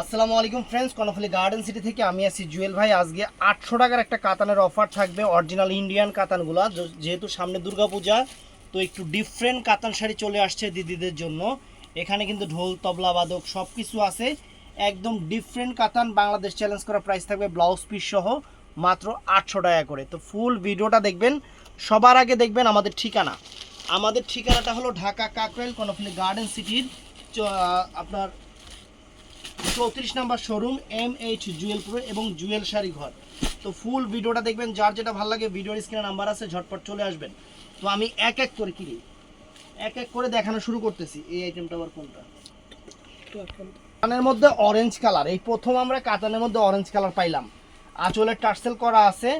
আসসালামু আলাইকুম friends Karnaphuli garden city থেকে আমি আছি জুয়েল ভাই। আজকে আটশো টাকার একটা কাতানের অফার থাকবে অরিজিনাল ইন্ডিয়ান কাতানগুলো। যেহেতু সামনে দুর্গাপূজা, তো একটু ডিফারেন্ট কাতান শাড়ি চলে আসছে দিদিদের জন্য। এখানে কিন্তু ঢোল, তবলা, বাদক সব কিছু আছে। একদম ডিফারেন্ট কাতান বাংলাদেশ চ্যালেঞ্জ করা প্রাইস থাকবে ব্লাউজ পিস সহ মাত্র আটশো টাকা করে। তো ফুল ভিডিওটা দেখবেন, সবার আগে দেখবেন আমাদের ঠিকানা। আমাদের ঠিকানাটা হলো ঢাকা কাকরাইল, কর্ণফুলি গার্ডেন সিটির আপনার চৌত্রিশ number showroom M H jewel pro এবং জুয়েল শাড়ি ঘর। তো ফুল ভিডিওটা দেখবেন, যার যেটা ভালো লাগে, ভিডিওর স্ক্রিনে নাম্বার আছে, ঝটপট চলে আসবেন। তো আমি এক এক করে কিনি। এক এক করে দেখানো শুরু করতেছি, এই আইটেমটা আবার কোনটা? কাতানের মধ্যে অরেঞ্জ কালার এই প্রথম আমরা কাতানের মধ্যে অরেঞ্জ কালার পাইলাম। আঁচলের টার্সেল করা আছে,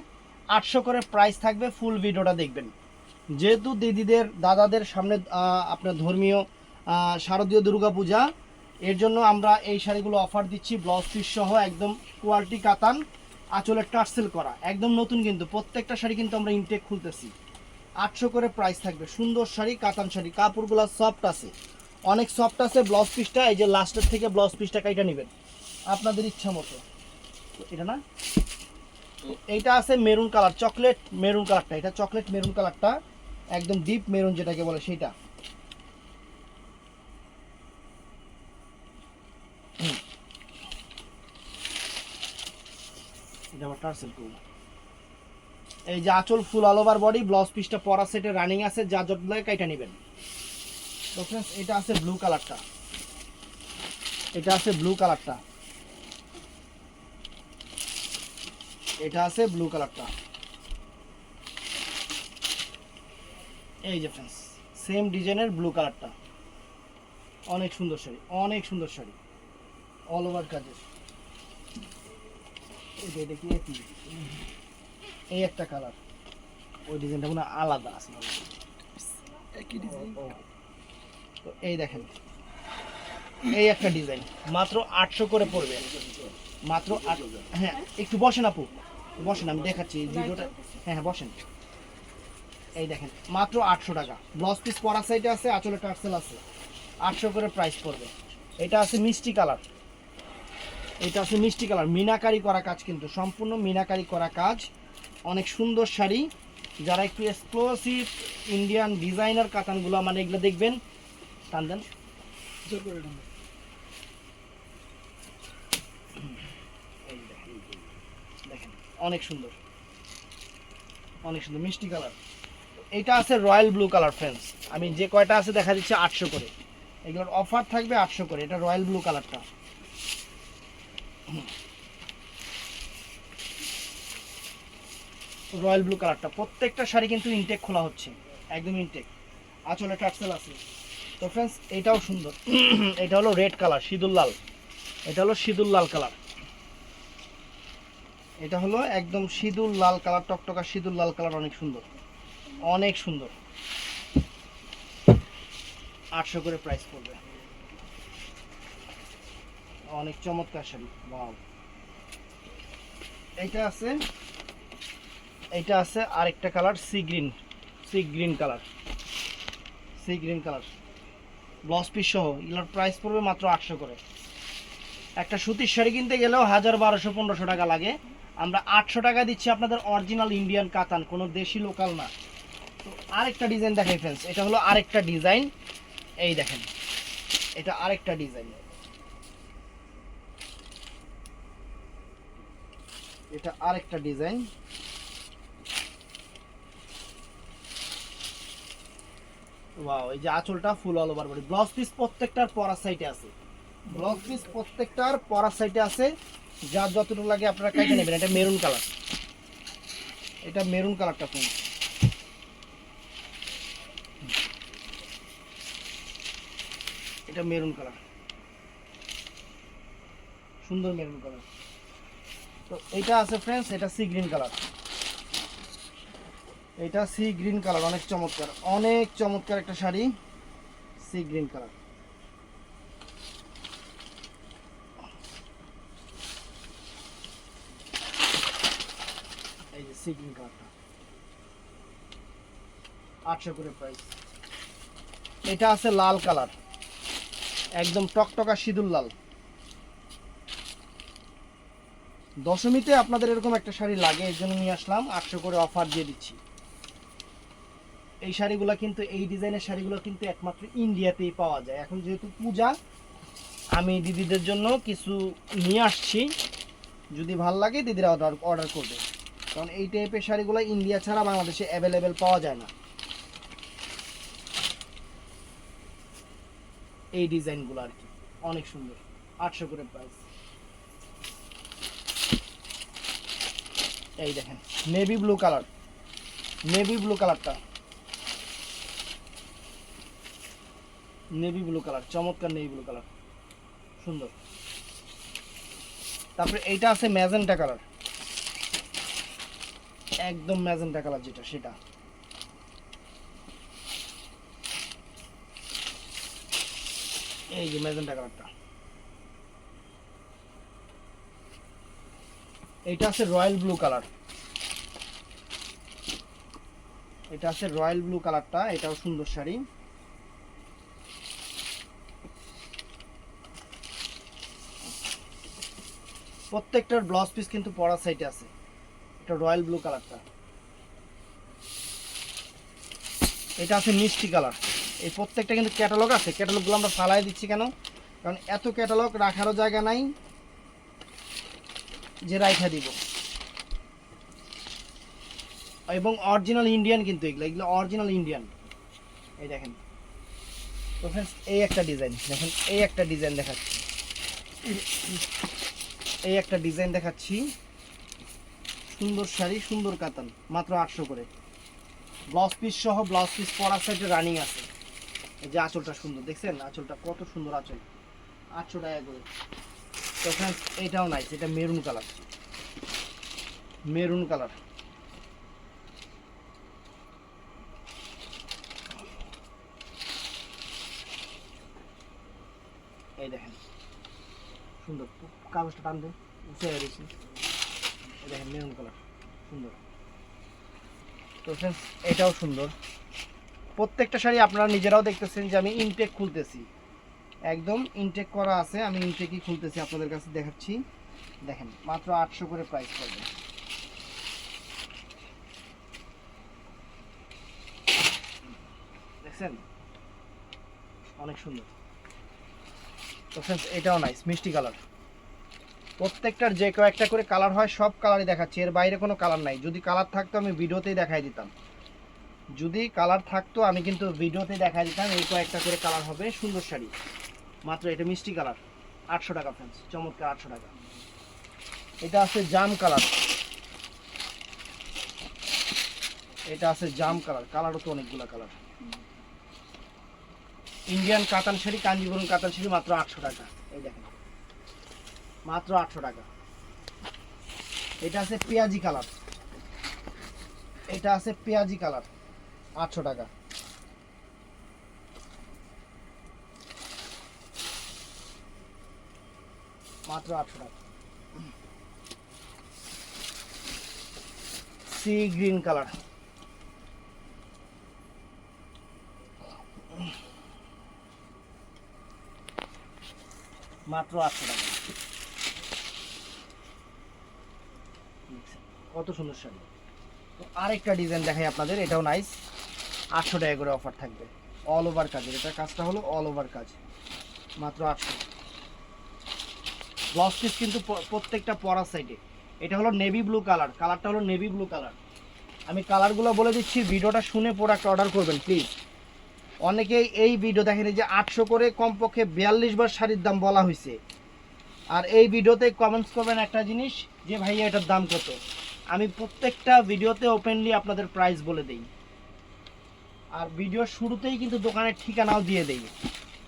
আটশো করে প্রাইস থাকবে ফুল ভিডিওটা দেখবেন। যেহেতু দিদিদের, দাদাদের সামনে আপনার ধর্মীয় শারদীয় দুর্গাপূজা এর জন্য আমরা এই শাড়িগুলো অফার দিচ্ছি ব্লাউজ পিস সহ একদম কোয়ালিটি কাতান আঁচলের টার্সেল করা। একদম নতুন কিন্তু, প্রত্যেকটা শাড়ি কিন্তু আমরা ইনটেক খুলতেছি। আটশো করে প্রাইস থাকবে। সুন্দর শাড়ি, কাতান শাড়ি, কাপড়গুলো সফট আছে। অনেক সফট আছে ব্লাউজ পিসটা এই যে লাস্টের থেকে ব্লাউজ পিসটা কাইটা নেবেন। আপনাদের ইচ্ছা মতো। এটা না? এইটা আছে মেরুন কালার চকলেট মেরুন কালারটা এটা চকলেট মেরুন কালারটা একদম ডিপ মেরুন যেটাকে বলে সেইটা। এই যে আঁচল full all over body blouse পিসটা পরা সেটে রানিং আছে, যা যত লাগে কাইটা নেবেন। এটা আছে ব্লু কালারটা এটা আছে ব্লু কালারটা এটা আছে ব্লু কালারটা এই যে ফ্রেন্ডস সেম ডিজাইনের ব্লু কালারটা অনেক সুন্দর শাড়ি, অনেক সুন্দর শাড়ি। অল ওভার কাজের। এই দেখি একই এই একটা কালার ওই ডিজাইনটা মনে আলাদা আছে। তো এই দেখেন এই একটা ডিজাইন মাত্র আটশো করে পড়বে। মাত্র হ্যাঁ একটু বসেন আপু। বসেন আমি দেখাচ্ছি ভিডিওটা। হ্যাঁ হ্যাঁ বসেন। এই দেখেন মাত্র আটশো টাকা। ব্লাউজ পিস পরা সাইডে আছে আঁচলে টার্সেল আছে। আটশো করে প্রাইস পড়বে। এটা আছে মিষ্টি কালার এটা আছে মিষ্টি কালার। মিনাকারি করা কাজ কিন্তু সম্পূর্ণ মিনাকারি করা কাজ। অনেক সুন্দর শাড়ি। যারা একটু এক্সক্লুসিভ ইন্ডিয়ান ডিজাইনার কাতানগুলো মানে এগুলো দেখবেন। টান দেন। এই দেখেন, দেখেন অনেক সুন্দর। অনেক সুন্দর মিষ্টি কালার। এটা আছে রয়্যাল ব্লু কালার ফ্রেন্ডস আমি যে কয়টা আছে দেখা দিচ্ছে আটশো করে। এগুলোর অফার থাকবে আটশো করে। এটা রয়্যাল ব্লু কালারটা। রয়্যাল ব্লু কালারটা প্রত্যেকটা শাড়ি কিন্তু ইনটেক খোলা হচ্ছে। একদম ইনটেক আঁচলে টার্সেল আছে। তো ফ্রেন্ডস এটাও সুন্দর। এটা হলো রেড কালার সিঁদুর লাল। এটা হলো সিঁদুর লাল কালার এটা হলো একদম সিঁদুর লাল কালার টকটকা সিঁদুর লাল কালার অনেক সুন্দর। অনেক সুন্দর। আটশো করে প্রাইস পড়বে। অনেক চমৎকার শাড়ি। এইটা আছে এইটা আছে আরেকটা colour sea green sea green colour sea green colour blouse piece সহ, এগুলোর প্রাইস পড়বে মাত্র আটশো করে। একটা সুতির শাড়ি কিনতে গেলেও হাজার বারোশো, পনেরোশো টাকা লাগে। আমরা আটশো টাকা দিচ্ছি আপনাদের অরিজিনাল ইন্ডিয়ান কাতান, কোনো দেশি লোকাল না। তো আরেকটা ডিজাইন দেখাই ফ্রেন্ডস এটা হলো আরেকটা ডিজাইন এই দেখেন, এটা আরেকটা ডিজাইন এটা আরেকটা ডিজাইন। ওয়াও, এই যে আঁচলটা full all over body blouse piece প্রত্যেকটার পরার সাইডে আছে। ব্লাউজ পিস প্রত্যেকটার পরার সাইডে আছে। যতটুকু লাগে আপনারা নেবেন। এটা মেরুন কালার এটা মেরুন কালারটা কোন এটা মেরুন কালার সুন্দর মেরুন কালার তো এটা আছে ফ্রেন্ডস এটা সি গ্রিন কালার এটা সি গ্রিন কালার অনেক চমৎকার। অনেক চমৎকার একটা শাড়ি সি গ্রিন কালার এই যে সি গ্রিন কালারটা আটশো করে প্রাইস এটা আছে লাল কালার একদম টকটকা সিঁদুর লাল। দশমীতে আপনাদের এরকম একটা শাড়ি লাগে, এর জন্য নিয়ে আসলাম, আটশো করে অফার দিয়ে দিচ্ছি। এই শাড়িগুলো কিন্তু, এই ডিজাইনের শাড়িগুলো কিন্তু একমাত্র ইন্ডিয়াতেই পাওয়া যায়। এখন যেহেতু পূজা, আমি দিদিদের জন্য কিছু নিয়ে আসছি। যদি ভালো লাগে, দিদিরা অর্ডার অর্ডার করবে। কারণ এই টাইপের শাড়িগুলো ইন্ডিয়া ছাড়া বাংলাদেশে অ্যাভেলেবেল পাওয়া যায় না। এই ডিজাইনগুলো আর কি। অনেক সুন্দর। আটশো করে প্রাইস এই দেখেন navy blue colour navy blue কালারটা নেভি ব্লু কালার চমৎকার নেভি ব্লু কালার সুন্দর। তারপরে এইটা আছে ম্যাজেন্টা কালার একদম ম্যাজেন্টা কালার যেটা, সেটা। এই যে ম্যাজেন্টা কালারটা এটা আছে রয়্যাল ব্লু কালার। এটা আছে রয়্যাল ব্লু কালারটা, এটাও সুন্দর শাড়ি। প্রত্যেকটার ব্লাউজ পিস কিন্তু পরা সাইডে আছে। এটা রয়্যাল ব্লু কালারটা। এটা আছে মিষ্টি কালার। এই প্রত্যেকটা কিন্তু ক্যাটালগ আছে। ক্যাটালগুলো আমরা ফালাই দিচ্ছি কেন? কারণ এত ক্যাটালগ রাখারও জায়গা নাই। যে রাইখা দিব। এবং অরিজিনাল ইন্ডিয়ান কিন্তু এগুলো এগুলো অরিজিনাল ইন্ডিয়ান এই দেখেন। তো ফ্রেন্ডস এই একটা ডিজাইন দেখেন, এই একটা ডিজাইন দেখাচ্ছি। এই একটা ডিজাইন দেখাচ্ছি। সুন্দর শাড়ি, সুন্দর কাতান, মাত্র আটশো করে। ব্লাউজ পিস সহ ব্লাউজ পিস পরার সাইডে রানিং আছে। এই যে আঁচলটা সুন্দর, দেখছেন? আঁচলটা কত সুন্দর আঁচল। আটশো টাকা করে। তো ফ্রেন্ডস এটাও নাইস এটা মেরুন কালার মেরুন কালার এই দেখেন, সুন্দর, কাগজটা টান দে, উঠে গেছি। এই দেখেন মেরুন কালার সুন্দর। তো ফ্রেন্ডস এটাও সুন্দর। প্রত্যেকটা শাড়ি আপনারা নিজেরাও দেখতেছেন যে আমি ইনটেক খুলতেছি। একদম ইনটেক করা আছে, আমি ইনটেকই খুলতেছি, আপনাদের কাছে দেখাচ্ছি। দেখেন, মাত্র আটশো করে প্রাইস পড়বে। দেখছেন? অনেক সুন্দর। ফ্রেন্ডস এটাও নাইস মিষ্টি কালার প্রত্যেকটার যে কয়েকটা করে কালার হয়, সব কালারই দেখাচ্ছি। এর বাইরে কোনো কালার নাই। যদি কালার থাকতো, আমি ভিডিওতেই দেখাই দিতাম। যদি কালার থাকতো, আমি কিন্তু ভিডিওতে দেখাই দিতাম, এই কয়েকটা করে কালার হবে সুন্দর শাড়ি। মাত্র এটা মিষ্টি কালার, আটশো টাকা ফ্রেন্ডস চমৎকার আটশো টাকা। এটা আছে জাম কালার। এটা আছে জাম কালার, কালারও তো অনেকগুলো কালার। ইন্ডিয়ান কাতান শাড়ি কাঞ্জিবরম কাতান শাড়ি মাত্র আটশো টাকা। এই দেখেন, মাত্র আটশো টাকা। এটা আছে পেঁয়াজি কালার। এটা আছে পেঁয়াজি কালার, আটশো টাকা। মাত্র আটশো টাকা। Sea green colour. মাত্র আটশো টাকা। কত সুন্দর শাড়ি। তো আরেকটা ডিজাইন দেখাই আপনাদের এটাও নাইস আটশো টাকা করে অফার থাকবে। অল ওভার কাজের এটার কাজটা হলো অল ওভার কাজ। মাত্র আটশো ব্লাউজ পিস কিন্তু প্রত্যেকটা পরার সাইডে এটা হলো নেভি ব্লু কালার কালারটা হলো নেভি ব্লু কালার আমি কালারগুলো বলে দিচ্ছি, ভিডিওটা শুনে প্রোডাক্ট অর্ডার করবেন প্লিজ অনেকেই এই ভিডিও দেখেনি যে আটশো করে কমপক্ষে বিয়াল্লিশ বার শাড়ির দাম বলা হয়েছে আর এই ভিডিওতে কমেন্টস করবেন একটা জিনিস, যে ভাইয়া এটার দাম কত? আমি প্রত্যেকটা ভিডিওতে ওপেনলি আপনাদের প্রাইস বলে দেই। আর ভিডিওর শুরুতেই কিন্তু দোকানের ঠিকানাও দিয়ে দেই।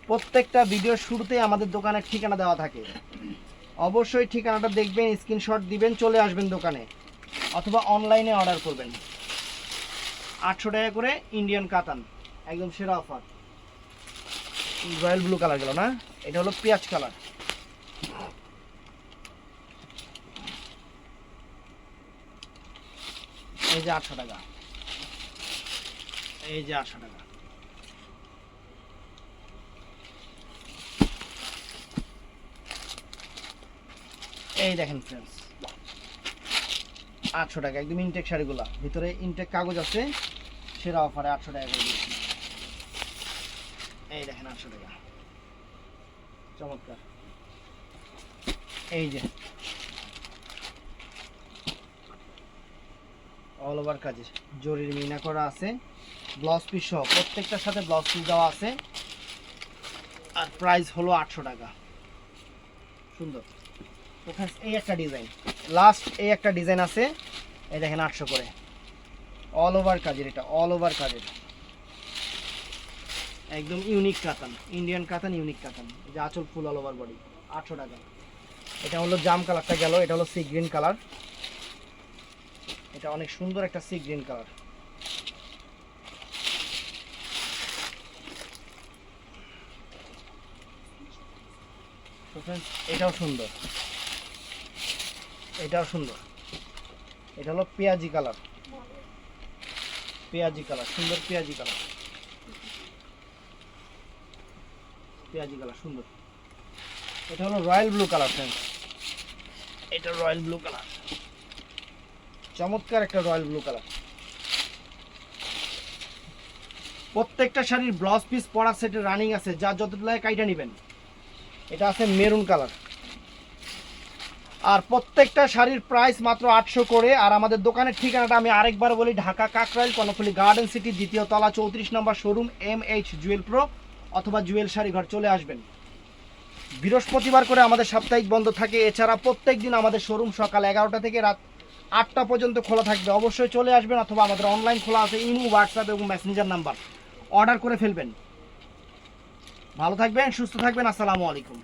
প্রত্যেকটা ভিডিওর শুরুতেই আমাদের দোকানের ঠিকানা দেওয়া থাকে। অবশ্যই ঠিকানাটা দেখবেন স্ক্রিনশট দিবেন, চলে আসবেন দোকানে অথবা অনলাইনে অর্ডার করবেন। আটশো টাকা করে ইন্ডিয়ান কাতান, একদম সেরা অফার রয়্যাল ব্লু কালার গেল না? এটা হলো পেঁয়াজ কালার এই যে আটশো টাকা। এই যে আটশো টাকা। এই দেখেন ফ্রেন্ডস আটশো টাকা, একদম ইনটেক শাড়িগুলো। ভিতরে ইনটেক কাগজ আছে, সেরা অফারে আটশো টাকা করে দিচ্ছি। এই দেখেন আটশো টাকা। চমৎকার। এই যে অল ওভার কাজে জরির মিনা করা আছে ব্লাউজ পিস সহ, প্রত্যেকটার সাথে ব্লাউজ পিস দেওয়া আছে। আর প্রাইস হলো আটশো টাকা। সুন্দর। তো এই একটা ডিজাইন। লাস্ট এই একটা ডিজাইন আছে, এই দেখেন আটশো করে। অল ওভার কাজের এটা অল ওভার কাজের। একদম ইউনিক কাতান ইন্ডিয়ান কাতান ইউনিক কাতান। যে আঁচল ফুল অল ওভার বডি আটশো টাকা। এটা হলো জাম কালারটা গেল, এটা হলো সি গ্রিন কালার এটা অনেক সুন্দর একটা সি গ্রিন কালার এটাও সুন্দর। এটাও সুন্দর। এটা হলো পেঁয়াজি কালার। পেঁয়াজি কালার, সুন্দর পেঁয়াজি কালার। পেঁয়াজি কালার, সুন্দর। এটা হলো রয়্যাল ব্লু কালার ফ্রেন্ডস এটা রয়্যাল ব্লু কালার। চমৎকার একটা রয়্যাল ব্লু কালার। প্রত্যেকটা শাড়ির ব্লাউজ পিস পরা সেটে রানিং আছে যা যতটুকু লাগে কাইটা নেবেন। এটা আছে মেরুন কালার। আর প্রত্যেকটা শাড়ির প্রাইস মাত্র আটশো করে। আর আমাদের দোকানের ঠিকানাটা আমি আরেকবার বলি, ঢাকা কাকরাইল, কর্ণফুলি গার্ডেন সিটি দ্বিতীয় তলা, চৌত্রিশ নম্বর showroom M H Jewel Pro অথবা জুয়েল শাড়ি ঘর চলে আসবেন। বৃহস্পতিবার করে আমাদের সাপ্তাহিক বন্ধ থাকে। এছাড়া প্রত্যেক দিন আমাদের শোরুম সকাল এগারোটা থেকে রাত আটটা পর্যন্ত খোলা থাকবে। অবশ্যই চলে আসবেন অথবা আমাদের অনলাইন খোলা আছে, ইমো হোয়াটসঅ্যাপ এবং মেসেঞ্জার নাম্বার অর্ডার করে ফেলবেন। ভালো থাকবেন, সুস্থ থাকবেন। আসসালামু আলাইকুম।